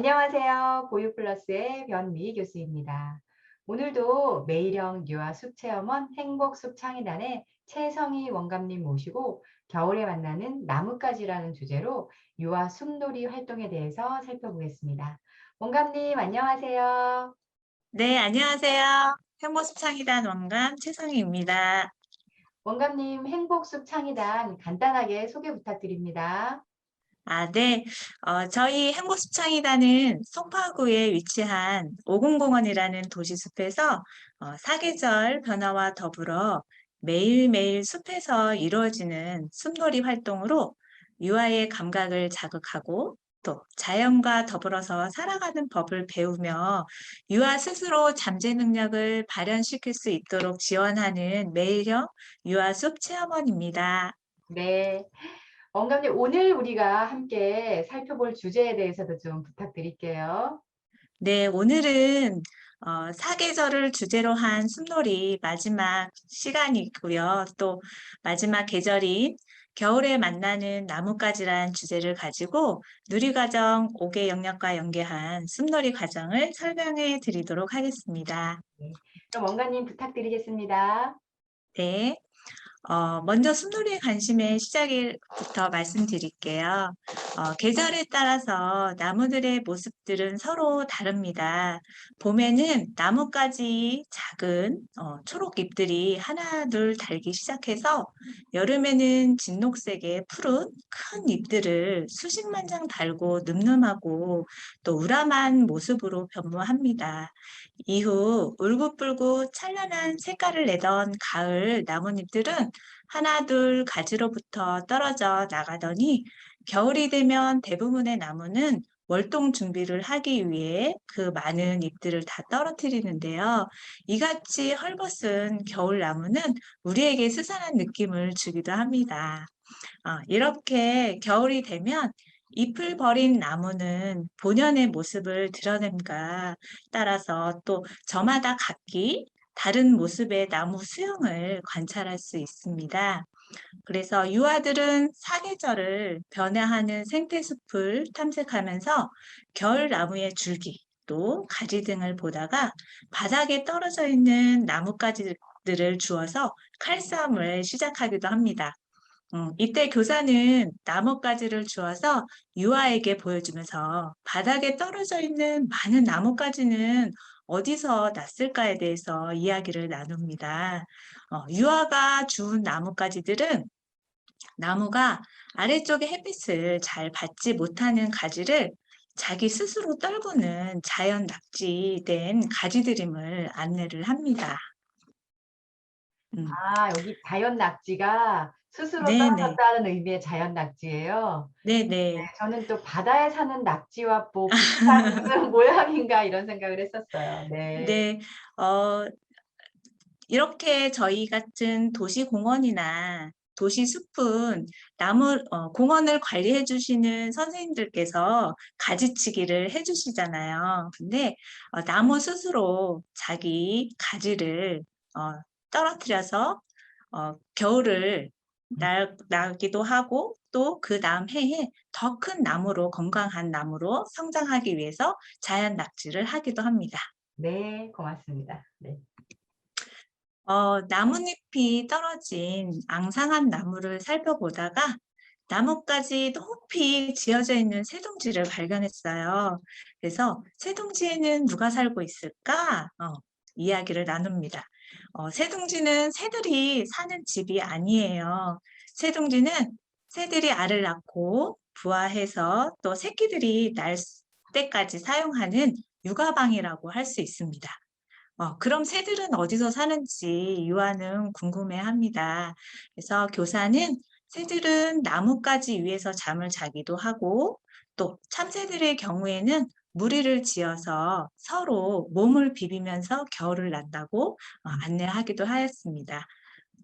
안녕하세요. 보육플러스의 변미 교수입니다. 오늘도 매일형 유아 숲체험원 행복숲 창의단의 최성희 원감님 모시고 겨울에 만나는 나뭇가지라는 주제로 유아 숲놀이 활동에 대해서 살펴보겠습니다. 원감님 안녕하세요. 네, 안녕하세요. 행복숲 창의단 원감 최성희입니다. 원감님 행복숲 창의단 간단하게 소개 부탁드립니다. 아, 네. 어, 저희 행복숲창의단은 송파구에 위치한 오공공원이라는 도시숲에서 어, 사계절 변화와 더불어 매일매일 숲에서 이루어지는 숲놀이 활동으로 유아의 감각을 자극하고 또 자연과 더불어서 살아가는 법을 배우며 유아 스스로 잠재 능력을 발현시킬 수 있도록 지원하는 매일형 유아숲 체험원입니다. 네. 원감님 오늘 우리가 함께 살펴볼 주제에 대해서도 좀 부탁드릴게요. 네, 오늘은 어, 사계절을 주제로 한 숲놀이 마지막 시간이고요. 또 마지막 계절인 겨울에 만나는 나뭇가지란 주제를 가지고 누리과정 5개 영역과 연계한 숲놀이 과정을 설명해 드리도록 하겠습니다. 그럼 원감님 부탁드리겠습니다. 네. 어, 먼저 숲놀이의 관심의 시작부터 말씀드릴게요. 어, 계절에 따라서 나무들의 모습들은 서로 다릅니다. 봄에는 나뭇가지 작은 어, 초록 잎들이 하나 둘 달기 시작해서 여름에는 진녹색의 푸른 큰 잎들을 수십만 장 달고 늠름하고 또 우람한 모습으로 변모합니다. 이후 울긋불긋 찬란한 색깔을 내던 가을 나뭇잎들은 하나 둘 가지로부터 떨어져 나가더니 겨울이 되면 대부분의 나무는 월동 준비를 하기 위해 그 많은 잎들을 다 떨어뜨리는데요. 이같이 헐벗은 겨울 나무는 우리에게 스산한 느낌을 주기도 합니다. 어, 이렇게 겨울이 되면 잎을 버린 나무는 본연의 모습을 드러냄과 따라서 또 저마다 각기 다른 모습의 나무 수영을 관찰할 수 있습니다. 그래서 유아들은 사계절을 변화하는 생태숲을 탐색하면서 겨울 나무의 줄기, 또 가지 등을 보다가 바닥에 떨어져 있는 나뭇가지들을 주워서 칼싸움을 시작하기도 합니다. 음, 이때 교사는 나뭇가지를 주어서 유아에게 보여주면서 바닥에 떨어져 있는 많은 나뭇가지는 어디서 났을까에 대해서 이야기를 나눕니다. 어, 유아가 주운 나뭇가지들은 나무가 아래쪽에 햇빛을 잘 받지 못하는 가지를 자기 스스로 떨구는 자연 낙지된 가지들임을 안내를 합니다. 음, 아, 여기 자연 낙지가 스스로 네네. 떨어졌다는 의미의 자연 낙지예요. 네네. 네, 저는 또 바다에 사는 낙지와 뭐 비슷한 무슨 모양인가 이런 생각을 했었어요. 네. 네, 어, 이렇게 저희 같은 도시 공원이나 도시 숲은 나무, 어, 공원을 관리해 주시는 선생님들께서 가지치기를 해 주시잖아요. 근데 어, 나무 스스로 자기 가지를 어, 떨어뜨려서 어, 겨울을 날, 나기도 하고 또 그 다음 해에 더 큰 나무로 건강한 나무로 성장하기 위해서 자연 낙지를 하기도 합니다. 네, 고맙습니다. 네. 어, 나뭇잎이 떨어진 앙상한 나무를 살펴보다가 나뭇가지 높이 지어져 있는 새둥지를 발견했어요. 그래서 새둥지에는 누가 살고 있을까? 어, 이야기를 나눕니다. 어, 새둥지는 새들이 사는 집이 아니에요. 새둥지는 새들이 알을 낳고 부화해서 또 새끼들이 날 때까지 사용하는 육아방이라고 할 수 있습니다. 어, 그럼 새들은 어디서 사는지 유아는 궁금해합니다. 그래서 교사는 새들은 나뭇가지 위에서 잠을 자기도 하고 또 참새들의 경우에는 무리를 지어서 서로 몸을 비비면서 겨울을 난다고 어, 안내하기도 하였습니다.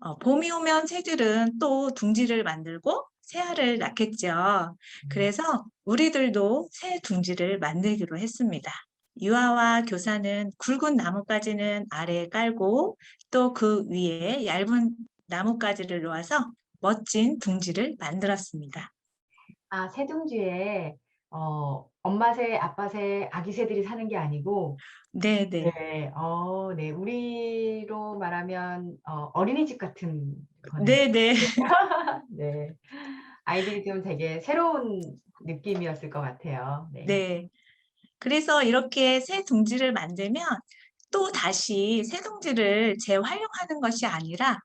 어, 봄이 오면 새들은 또 둥지를 만들고 새알을 낳겠죠. 그래서 우리들도 새 둥지를 만들기로 했습니다. 유아와 교사는 굵은 나뭇가지는 아래에 깔고 또 그 위에 얇은 나뭇가지를 놓아서 멋진 둥지를 만들었습니다. 아, 새 둥지에 어, 엄마 새, 아빠 새, 아기 새들이 사는 게 아니고 네, 네. 네, 어, 네, 우리로 말하면 어, 어린이집 같은 거네요. 네, 네. 네. 아이들이 좀 되게 새로운 느낌이었을 것 같아요. 네. 네. 그래서 이렇게 새 둥지를 만들면 또 다시 새 둥지를 재활용하는 것이 아니라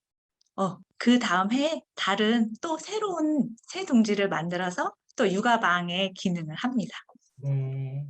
어, 그 다음 해에 다른 또 새로운 새 둥지를 만들어서 또 육아방의 기능을 합니다. 네.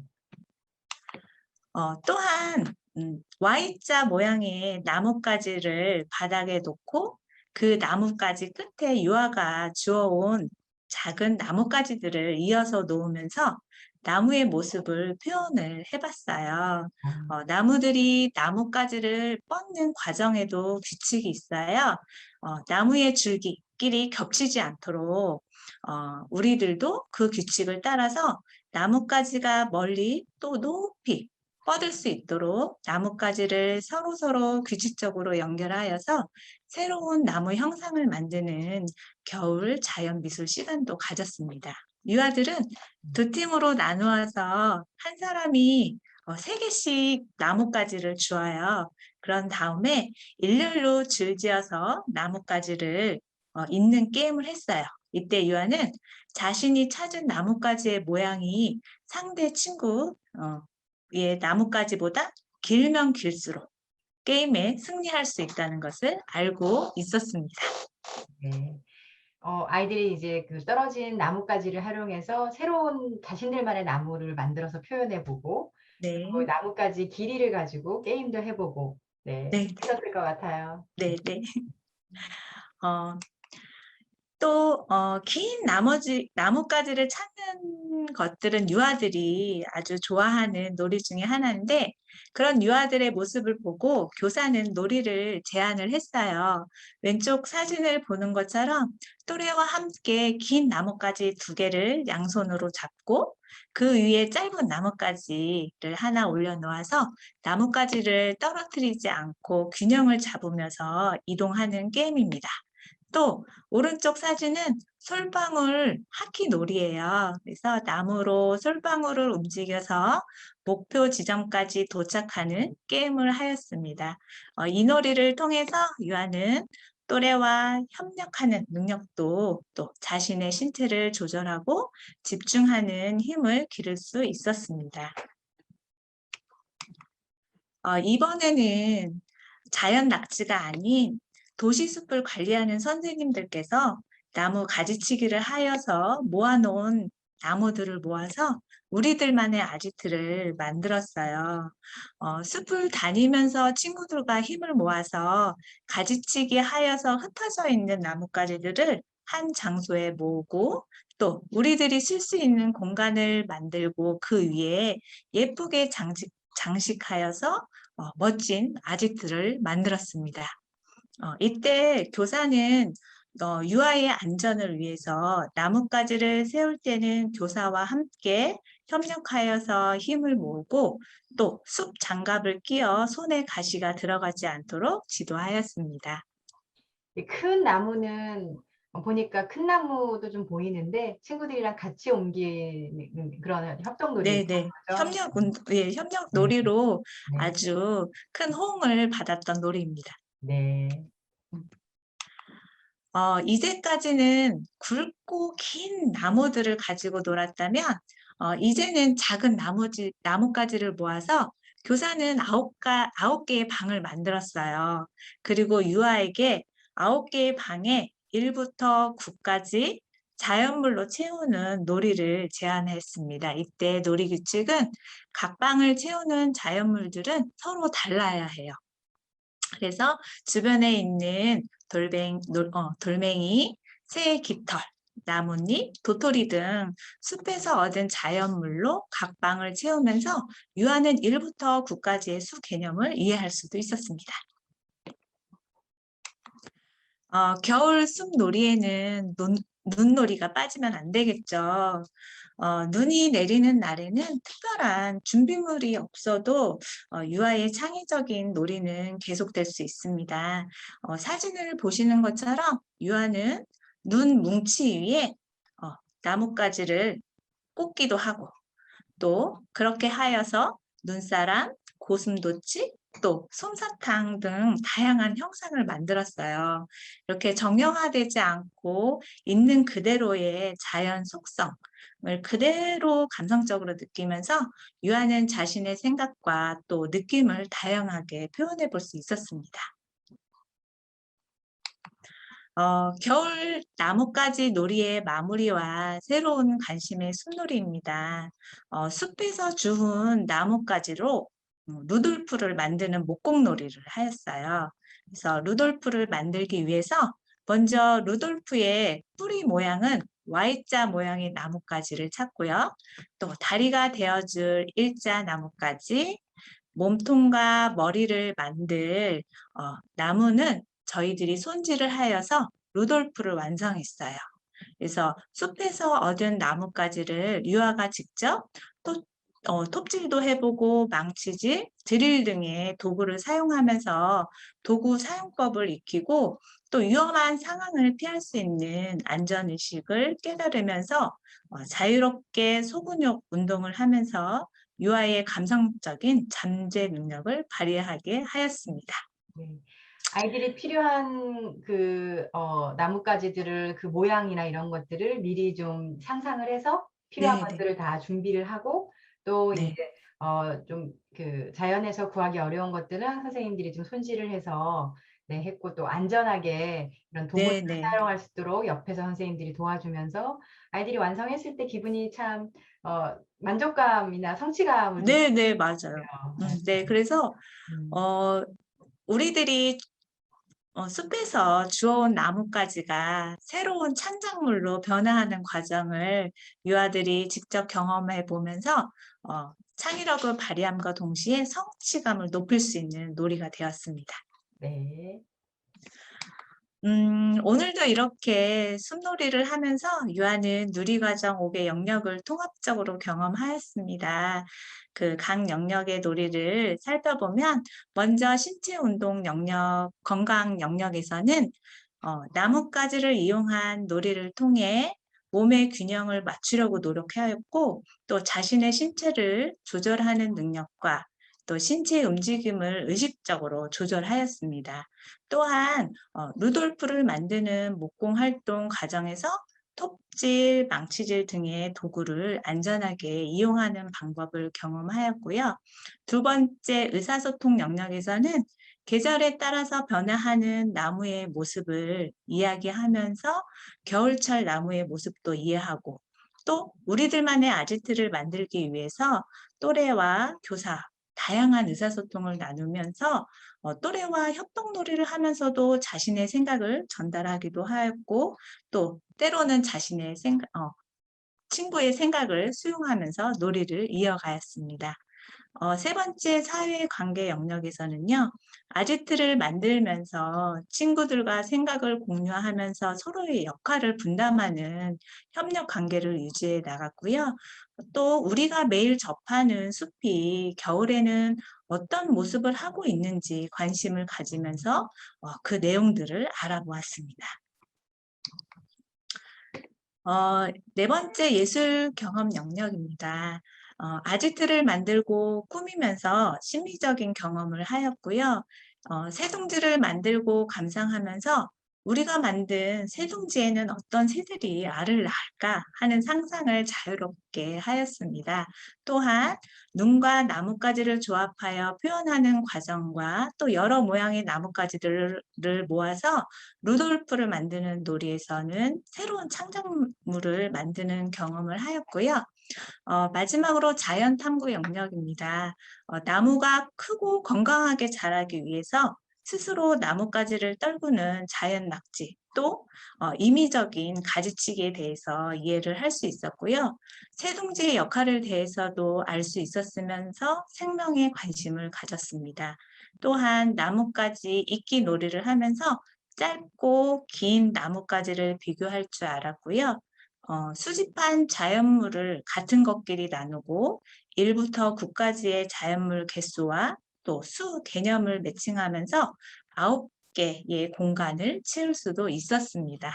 어, 또한 음, Y자 모양의 나뭇가지를 바닥에 놓고 그 나뭇가지 끝에 유아가 주워온 작은 나뭇가지들을 이어서 놓으면서 나무의 모습을 표현을 해봤어요. 아, 어, 나무들이 나뭇가지를 뻗는 과정에도 규칙이 있어요. 어, 나무의 줄기끼리 겹치지 않도록 어, 우리들도 그 규칙을 따라서 나뭇가지가 멀리 또 높이 뻗을 수 있도록 나뭇가지를 서로서로 규칙적으로 연결하여서 새로운 나무 형상을 만드는 겨울 자연미술 시간도 가졌습니다. 유아들은 두 팀으로 나누어서 한 사람이 어, 세 개씩 나뭇가지를 주어요. 그런 다음에 일렬로 줄지어서 나뭇가지를 어, 잇는 게임을 했어요. 이때 유아는 자신이 찾은 나뭇가지의 모양이 상대 친구 어, 의 나뭇가지보다 길면 길수록 게임에 승리할 수 있다는 것을 알고 있었습니다. 네. 어, 아이들이 이제 그 떨어진 나뭇가지를 활용해서 새로운 자신들만의 나무를 만들어서 표현해보고 네, 그 나뭇가지 길이를 가지고 게임도 해보고 네, 네. 재밌었을 것 같아요. 네, 네. 어, 또, 어, 긴 나머지, 나뭇가지를 찾는 것들은 유아들이 아주 좋아하는 놀이 중에 하나인데, 그런 유아들의 모습을 보고 교사는 놀이를 제안을 했어요. 왼쪽 사진을 보는 것처럼 또래와 함께 긴 나뭇가지 두 개를 양손으로 잡고 그 위에 짧은 나뭇가지를 하나 올려놓아서 나뭇가지를 떨어뜨리지 않고 균형을 잡으면서 이동하는 게임입니다. 또 오른쪽 사진은 솔방울 하키 놀이예요. 그래서 나무로 솔방울을 움직여서 목표 지점까지 도착하는 게임을 하였습니다. 어, 이 놀이를 통해서 유아는 또래와 협력하는 능력도 또 자신의 신체를 조절하고 집중하는 힘을 기를 수 있었습니다. 어, 이번에는 자연 낙지가 아닌 도시숲을 관리하는 선생님들께서 나무 가지치기를 하여서 모아놓은 나무들을 모아서 우리들만의 아지트를 만들었어요. 어, 숲을 다니면서 친구들과 힘을 모아서 가지치기 하여서 흩어져 있는 나뭇가지들을 한 장소에 모으고 또 우리들이 쓸수 있는 공간을 만들고 그 위에 예쁘게 장식, 장식하여서 어, 멋진 아지트를 만들었습니다. 어, 이때 교사는 어, 유아의 안전을 위해서 나뭇가지를 세울 때는 교사와 함께 협력하여서 힘을 모으고 또 숲 장갑을 끼어 손에 가시가 들어가지 않도록 지도하였습니다. 이큰 나무는 보니까 큰 나무도 좀 보이는데 친구들이랑 같이 옮기는 그런 협동 놀이. 네, 네. 협력, 운- 예, 협력 놀이로 네. 아주 큰 호응을 받았던 놀이입니다. 네. 어, 이제까지는 굵고 긴 나무들을 가지고 놀았다면, 어, 이제는 작은 나무지, 나뭇가지를 모아서 교사는 아홉 가, 아홉 개의 방을 만들었어요. 그리고 유아에게 아홉 개의 방에 1부터 9까지 자연물로 채우는 놀이를 제안했습니다. 이때 놀이 규칙은 각 방을 채우는 자연물들은 서로 달라야 해요. 그래서 주변에 있는 돌뱅, 놀- 어, 돌멩이, 새 깃털, 나뭇잎, 도토리 등 숲에서 얻은 자연물로 각 방을 채우면서 유아는 1부터 9까지의 수 개념을 이해할 수도 있었습니다. 어, 겨울 숲놀이에는 눈, 눈놀이가 빠지면 안 되겠죠. 어, 눈이 내리는 날에는 특별한 준비물이 없어도 어, 유아의 창의적인 놀이는 계속될 수 있습니다. 어, 사진을 보시는 것처럼 유아는 눈 뭉치 위에 어, 나뭇가지를 꽂기도 하고 또 그렇게 하여서 눈사람, 고슴도치, 또 솜사탕 등 다양한 형상을 만들었어요. 이렇게 정형화되지 않고 있는 그대로의 자연 속성을 그대로 감성적으로 느끼면서 유아는 자신의 생각과 또 느낌을 다양하게 표현해 볼 수 있었습니다. 어, 겨울 나뭇가지 놀이의 마무리와 새로운 관심의 숲놀이입니다. 어, 숲에서 주운 나뭇가지로 음, 루돌프를 만드는 목공놀이를 하였어요. 그래서 루돌프를 만들기 위해서 먼저 루돌프의 뿌리 모양은 Y자 모양의 나뭇가지를 찾고요. 또 다리가 되어줄 일자 나뭇가지, 몸통과 머리를 만들 어, 나무는 저희들이 손질을 하여서 루돌프를 완성했어요. 그래서 숲에서 얻은 나뭇가지를 유아가 직접 또 어, 톱질도 해보고 망치질, 드릴 등의 도구를 사용하면서 도구 사용법을 익히고 또 위험한 상황을 피할 수 있는 안전의식을 깨달으면서 어, 자유롭게 소근육 운동을 하면서 유아의 감성적인 잠재 능력을 발휘하게 하였습니다. 네. 아이들이 필요한 그 어, 나뭇가지들을 그 모양이나 이런 것들을 미리 좀 상상을 해서 필요한 네, 네. 것들을 다 준비를 하고 또 네. 이제 어, 좀 그 자연에서 구하기 어려운 것들은 선생님들이 좀 손질을 해서 네, 했고 또 안전하게 이런 도구를 네, 네. 사용할 수 있도록 옆에서 선생님들이 도와주면서 아이들이 완성했을 때 기분이 참 어, 만족감이나 성취감을 좀 네, 네, 맞아요. 음, 네, 그래서 음. 어, 우리들이 어, 숲에서 주워온 나뭇가지가 새로운 창작물로 변화하는 과정을 유아들이 직접 경험해 보면서 어, 창의력을 발휘함과 동시에 성취감을 높일 수 있는 놀이가 되었습니다. 네. 음, 오늘도 이렇게 숲놀이를 하면서 유아는 누리과정 5개 영역을 통합적으로 경험하였습니다. 그 각 영역의 놀이를 살펴보면 먼저 신체 운동 영역, 건강 영역에서는 어, 나뭇가지를 이용한 놀이를 통해 몸의 균형을 맞추려고 노력하였고 또 자신의 신체를 조절하는 능력과 또 신체 움직임을 의식적으로 조절하였습니다. 또한 어, 루돌프를 만드는 목공 활동 과정에서 톱질, 망치질 등의 도구를 안전하게 이용하는 방법을 경험하였고요. 두 번째 의사소통 영역에서는 계절에 따라서 변화하는 나무의 모습을 이야기하면서 겨울철 나무의 모습도 이해하고 또 우리들만의 아지트를 만들기 위해서 또래와 교사, 다양한 의사소통을 나누면서 어, 또래와 협동놀이를 하면서도 자신의 생각을 전달하기도 하였고 또 때로는 자신의 생각, 어, 친구의 생각을 수용하면서 놀이를 이어가였습니다. 어, 세 번째 사회 관계 영역에서는요. 아지트를 만들면서 친구들과 생각을 공유하면서 서로의 역할을 분담하는 협력 관계를 유지해 나갔고요. 또 우리가 매일 접하는 숲이 겨울에는 어떤 모습을 하고 있는지 관심을 가지면서 어, 그 내용들을 알아보았습니다. 어, 네 번째 예술 경험 영역입니다. 어, 아지트를 만들고 꾸미면서 심리적인 경험을 하였고요. 어, 새둥지를 만들고 감상하면서 우리가 만든 새둥지에는 어떤 새들이 알을 낳을까 하는 상상을 자유롭게 하였습니다. 또한 눈과 나뭇가지를 조합하여 표현하는 과정과 또 여러 모양의 나뭇가지들을 모아서 루돌프를 만드는 놀이에서는 새로운 창작물을 만드는 경험을 하였고요. 어, 마지막으로 자연 탐구 영역입니다. 어, 나무가 크고 건강하게 자라기 위해서 스스로 나뭇가지를 떨구는 자연 낙지 또 어, 임의적인 가지치기에 대해서 이해를 할 수 있었고요. 새둥지의 역할을 대해서도 알 수 있었으면서 생명에 관심을 가졌습니다. 또한 나뭇가지 잇기 놀이를 하면서 짧고 긴 나뭇가지를 비교할 줄 알았고요. 어, 수집한 자연물을 같은 것끼리 나누고 1부터 9까지의 자연물 개수와 또 수 개념을 매칭하면서 9개의 공간을 채울 수도 있었습니다.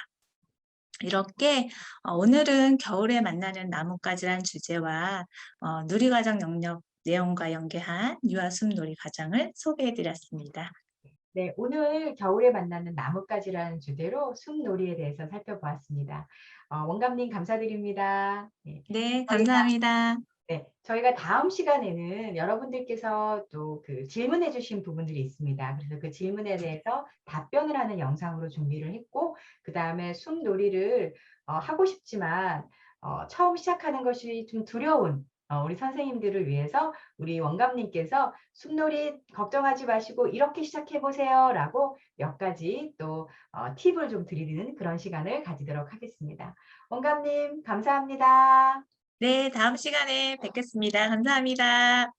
이렇게 어, 오늘은 겨울에 만나는 나뭇가지란 주제와 어, 누리과정 영역 내용과 연계한 유아숲 놀이 과정을 소개해드렸습니다. 네, 오늘 겨울에 만나는 나뭇가지라는 주제로 숲놀이에 대해서 살펴보았습니다. 어, 원감님 감사드립니다. 네, 네, 감사합니다. 네, 저희가 다음 시간에는 여러분들께서 또 그 질문해 주신 부분들이 있습니다. 그래서 그 질문에 대해서 답변을 하는 영상으로 준비를 했고, 그 다음에 숲놀이를 어, 하고 싶지만 어, 처음 시작하는 것이 좀 두려운 어, 우리 선생님들을 위해서 우리 원감님께서 숲놀이 걱정하지 마시고 이렇게 시작해 보세요 라고 몇 가지 또 어, 팁을 좀 드리는 그런 시간을 가지도록 하겠습니다. 원감님 감사합니다. 네, 다음 시간에 뵙겠습니다. 감사합니다.